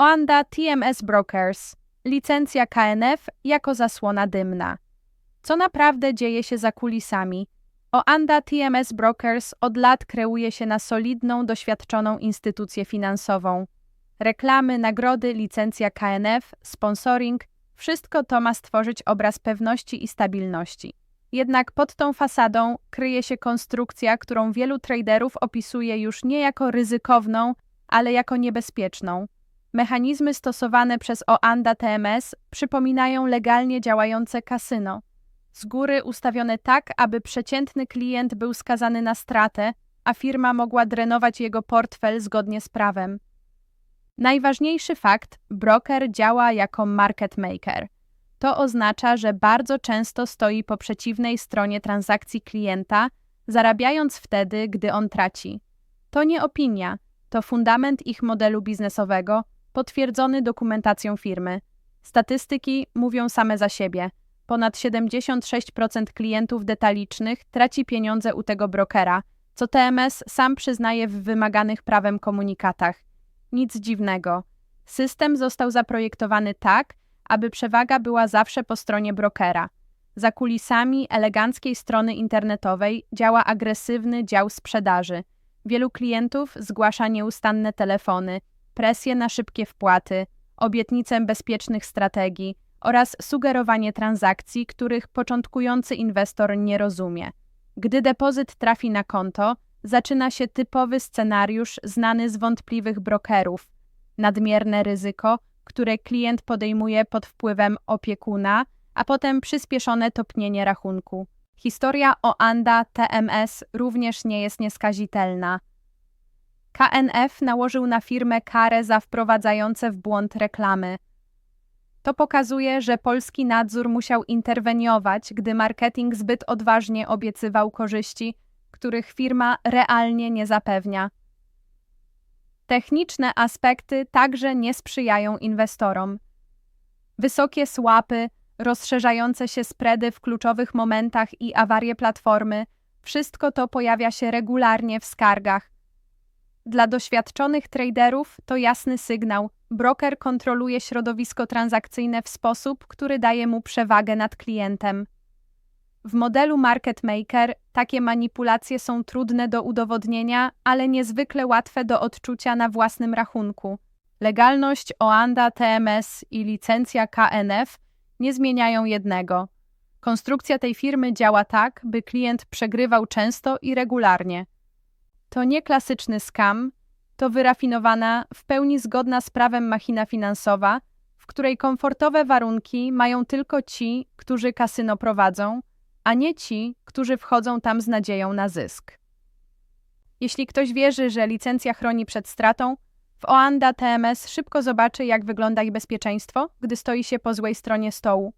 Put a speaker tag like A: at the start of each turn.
A: Oanda TMS Brokers, licencja KNF jako zasłona dymna. Co naprawdę dzieje się za kulisami? Oanda TMS Brokers od lat kreuje się na solidną, doświadczoną instytucję finansową. Reklamy, nagrody, licencja KNF, sponsoring wszystko to ma stworzyć obraz pewności i stabilności. Jednak pod tą fasadą kryje się konstrukcja, którą wielu traderów opisuje już nie jako ryzykowną, ale jako niebezpieczną. Mechanizmy stosowane przez OANDA TMS przypominają legalnie działające kasyno. Z góry ustawione tak, aby przeciętny klient był skazany na stratę, a firma mogła drenować jego portfel zgodnie z prawem. Najważniejszy fakt: broker działa jako market maker. To oznacza, że bardzo często stoi po przeciwnej stronie transakcji klienta, zarabiając wtedy, gdy on traci. To nie opinia, to fundament ich modelu biznesowego, potwierdzony dokumentacją firmy. Statystyki mówią same za siebie. Ponad 76% klientów detalicznych traci pieniądze u tego brokera, co TMS sam przyznaje w wymaganych prawem komunikatach. Nic dziwnego. System został zaprojektowany tak, aby przewaga była zawsze po stronie brokera. Za kulisami eleganckiej strony internetowej działa agresywny dział sprzedaży. Wielu klientów zgłasza nieustanne telefony, presję na szybkie wpłaty, obietnice bezpiecznych strategii oraz sugerowanie transakcji, których początkujący inwestor nie rozumie. Gdy depozyt trafi na konto, zaczyna się typowy scenariusz znany z wątpliwych brokerów. Nadmierne ryzyko, które klient podejmuje pod wpływem opiekuna, a potem przyspieszone topnienie rachunku. Historia o ANDA TMS również nie jest nieskazitelna. KNF nałożył na firmę karę za wprowadzające w błąd reklamy. To pokazuje, że polski nadzór musiał interweniować, gdy marketing zbyt odważnie obiecywał korzyści, których firma realnie nie zapewnia. Techniczne aspekty także nie sprzyjają inwestorom. Wysokie słapy, rozszerzające się spready w kluczowych momentach i awarie platformy wszystko to pojawia się regularnie w skargach. Dla doświadczonych traderów to jasny sygnał. Broker kontroluje środowisko transakcyjne w sposób, który daje mu przewagę nad klientem. W modelu market maker takie manipulacje są trudne do udowodnienia, ale niezwykle łatwe do odczucia na własnym rachunku. Legalność OANDA TMS i licencja KNF nie zmieniają jednego. Konstrukcja tej firmy działa tak, by klient przegrywał często i regularnie. To nie klasyczny scam, to wyrafinowana, w pełni zgodna z prawem machina finansowa, w której komfortowe warunki mają tylko ci, którzy kasyno prowadzą, a nie ci, którzy wchodzą tam z nadzieją na zysk. Jeśli ktoś wierzy, że licencja chroni przed stratą, w OANDA TMS szybko zobaczy, jak wygląda ich bezpieczeństwo, gdy stoi się po złej stronie stołu.